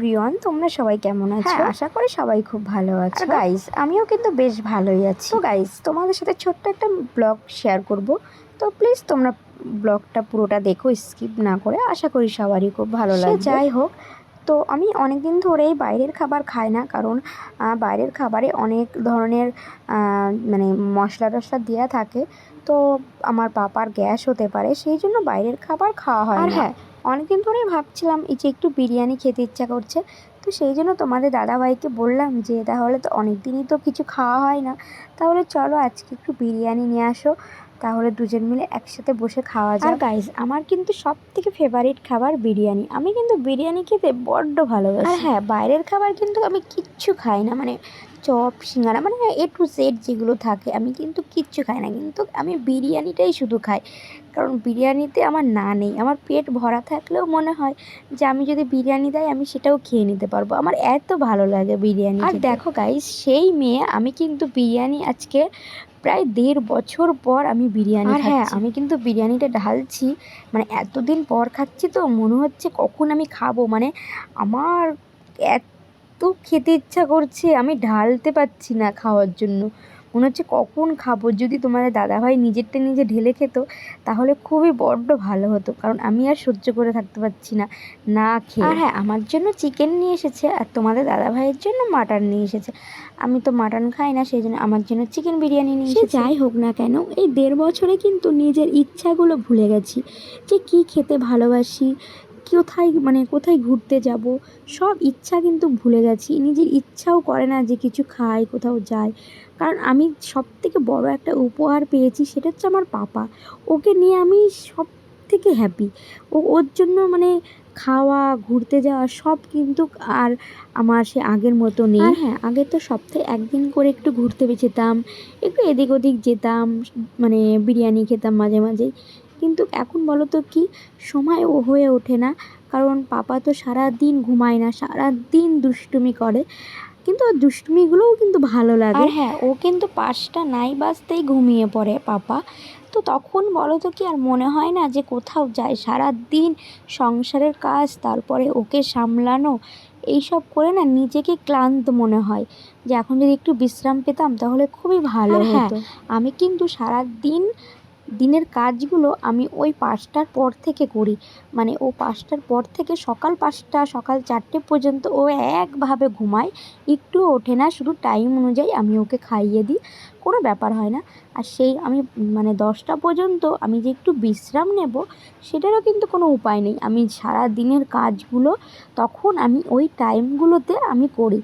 Everyone তোমরা সবাই কেমন আছো? হ্যাঁ, আশা করি সবাই খুব ভালো আছো। গাইস আমিও কিন্তু বেশ ভালোই আছি। তো গাইস তোমাদের সাথে ছোট্ট একটা ব্লগ শেয়ার করব। তো প্লিজ তোমরা ব্লগটা পুরোটা দেখো স্কিপ না করে। আশা করি সবারই খুব ভালো লাগে যাই হোক তো আমি অনেক দিন ধরেই বাইরের খাবার খাই না কারণ বাইরের খাবারে অনেক ধরনের মানে মশলা টশলা দেওয়া থাকে। তো আমার পাপার গ্যাস হতে পারে সেই জন্য বাইরের খাবার খাওয়া হয় আর হ্যাঁ অনেকদিন ধরেই ভাবছিলাম এই যে একটু বিরিয়ানি খেতে ইচ্ছা করছে তো সেই জন্য তোমাদের দাদাভাইকে বললাম যে তাহলে তো অনেক দিনই তো কিছু খাওয়া হয় না তাহলে চলো আজকে একটু বিরিয়ানি নিয়ে আসো তাহলে দুজন মিলে একসাথে বসে খাওয়া যায় আর গাইজ আমার কিন্তু সব থেকে ফেভারিট খাবার বিরিয়ানি। আমি কিন্তু বিরিয়ানি খেতে বড্ড ভালোবাসি। আর হ্যাঁ বাইরের খাবার কিন্তু আমি কিচ্ছু খাই না মানে চপ সিঙ্গারা মানে এ টু জেড যেগুলো থাকে আমি কিন্তু কিচ্ছু খাই না। কিন্তু আমি বিরিয়ানিটাই শুধু খাই। কারণ বিরিয়ানিতে আমার না নেই। আমার পেট ভরা থাকলেও মনে হয় যে আমি যদি বিরিয়ানি দেয় আমি সেটাও খেয়ে নিতে পারব। আমার এত ভালো লাগে বিরিয়ানি আর দেখো গাইস সেই মেয়ে আমি কিন্তু বিরিয়ানি আজকে প্রায় দেড় বছর পর আমি বিরিয়ানি আর হ্যাঁ আমি কিন্তু বিরিয়ানিটা ঢালছি মানে এতদিন পর খাচ্ছি তো মনে হচ্ছে কখন আমি খাব। মানে আমার এত খেতে ইচ্ছা করছে আমি ঢালতে পারছি না খাওয়ার জন্য। মনে হচ্ছে কখন খাব? যদি তোমাদের দাদাভাই নিজেরটা নিজে ঢেলে খেত তাহলে খুবই বড্ড ভালো হতো। কারণ আমি আর সহ্য করে থাকতে পারছি না না খেয়ে। আর হ্যাঁ আমার জন্য চিকেন নিয়ে এসেছে আর তোমাদের দাদাভাইয়ের জন্য মাটন নিয়ে এসেছে। আমি তো মাটন খাই না সেই জন্য আমার জন্য চিকেন বিরিয়ানি নিয়ে সে এসেছে। যাই হোক না কেন এই দেড় বছরে কিন্তু নিজের ইচ্ছাগুলো ভুলে গেছি। যে কি খেতে ভালোবাসি কোথায় মানে কোথায় ঘুরতে যাব, সব ইচ্ছা কিন্তু ভুলে গেছি। নিজের ইচ্ছাও করে না যে কিছু খাই, কোথাও যাই। কারণ আমি সব থেকে বড় একটা উপহার পেয়েছি সেটা হচ্ছে আমার পাপা। ওকে নিয়ে আমি সব থেকে হ্যাপি ও, ওর জন্য মানে খাওয়া, ঘুরতে যাওয়া সব কিন্তু আর আমার সে আগের মতো নেই। আর হ্যাঁ আগে তো সপ্তাহে একদিন করে একটু ঘুরতে যেতাম, একটু এদিক ওদিক যেতাম মানে বিরিয়ানি খেতাম মাঝে মাঝেই। কিন্তু এখন বলো তো কি? সময় ও হয়ে ওঠে না। কারণ পাপা তো সারা দিন ঘুমায় না সারা দিন দুষ্টুমি করে। কিন্তু ওর দুষ্টুমিগুলোও কিন্তু ভালো লাগে। আর হ্যাঁ ও কিন্তু পাঁচটা নাই বাজতেই ঘুমিয়ে পড়ে পাপা। তো তখন বলো তো কি আর মনে হয় না যে কোথাও যায়। সারা দিন সংসারের কাজ তারপরে ওকে সামলানো এইসব করে না নিজেকে ক্লান্ত মনে হয়। যে এখন যদি একটু বিশ্রাম পেতাম তাহলে খুবই ভালো হ্যাঁ, হতো। আমি কিন্তু সারা দিন দিনের কাজগুলো আমি ওই পাঁচটার পর থেকে করি। মানে ও পাঁচটার পর থেকে সকাল পাঁচটা, সকাল চারটে পর্যন্ত ও একভাবে ঘুমায়। একটু ওঠে না, শুধু টাইম অনুযায়ী আমি ওকে খাইয়ে দিই। কোনো ব্যাপার হয় না। আর সেই আমি মানে দশটা পর্যন্ত আমি যে একটু বিশ্রাম নেব, সেটারও কিন্তু কোনো উপায় নেই। আমি সারা দিনের কাজগুলো তখন আমি ওই টাইমগুলোতে আমি করি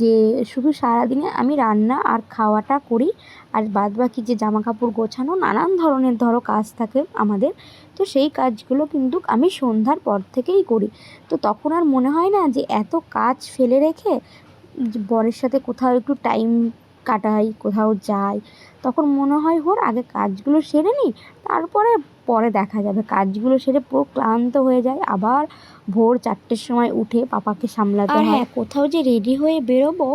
যে শুধু সারাদিনে আমি রান্না আর খাওয়াটা করি আর বাদ বাকি যে জামা কাপড় গোছানো নানান ধরনের ধরো কাজ থাকে আমাদের, তো সেই কাজগুলো কিন্তু আমি সন্ধ্যার পর থেকেই করি। তো তখন আর মনে হয় না যে এত কাজ ফেলে রেখে বরের সাথে কোথাও একটু টাইম কাটাই কোথাও যাই। তখন মনে হয় হোর আগে কাজগুলো সেরে নিই তারপরে পরে দেখা যাবে। কাজগুলো সেরে পুরো ক্লান্ত হয়ে যায়। আবার ভোর চারটের সময় উঠে পাপাকে সামলাতে হয়। হ্যাঁ, কোথাও যে রেডি হয়ে বেরোবো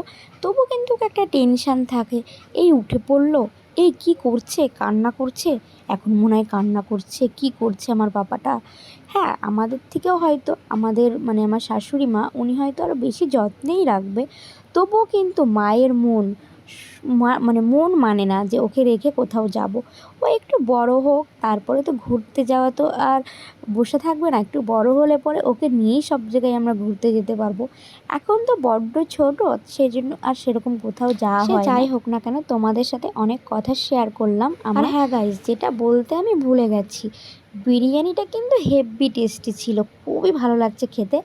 তবু কিন্তু একটা টেনশান থাকে। এই উঠে পড়ল এই কি করছে কান্না করছে? এখন মনে হয় কান্না করছে কি করছে আমার বাবাটা হ্যাঁ আমাদের থেকেও হয়তো আমাদের মানে আমার শাশুড়ি মা উনি হয়তো আরও বেশি যত্নেই রাখবে। তবুও কিন্তু মায়ের মন মানে মন মানে না যে ওকে রেখে কোথাও যাব। ও একটু বড় হোক তারপরে তো ঘুরতে যাওয়া তো আর বসে থাকবে না। একটু বড় হলে পরে ওকে নিয়েই সব জায়গায় আমরা ঘুরতে যেতে পারব। এখন তো বড্ড ছোট সেই জন্য আর সেরকম কোথাও যাওয়া হয় যাই হোক না কেন তোমাদের সাথে অনেক কথা শেয়ার করলাম। আর হ্যাঁ গাইজ যেটা বলতে আমি ভুলে গেছি বিরিয়ানিটা কিন্তু হেভি টেস্টি ছিল খুবই ভালো লাগছে খেতে।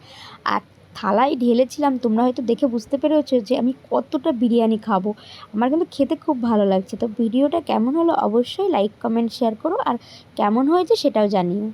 আর থালায় ঢেলেছিলাম, তোমরা হয়তো দেখে বুঝতে পেরেছ যে আমি কতটা বিরিয়ানি খাব। আমার কিন্তু খেতে খুব ভালো লাগছে। তো ভিডিওটা কেমন হলো অবশ্যই লাইক কমেন্ট শেয়ার করো। আর কেমন হয়েছে সেটাও জানিও।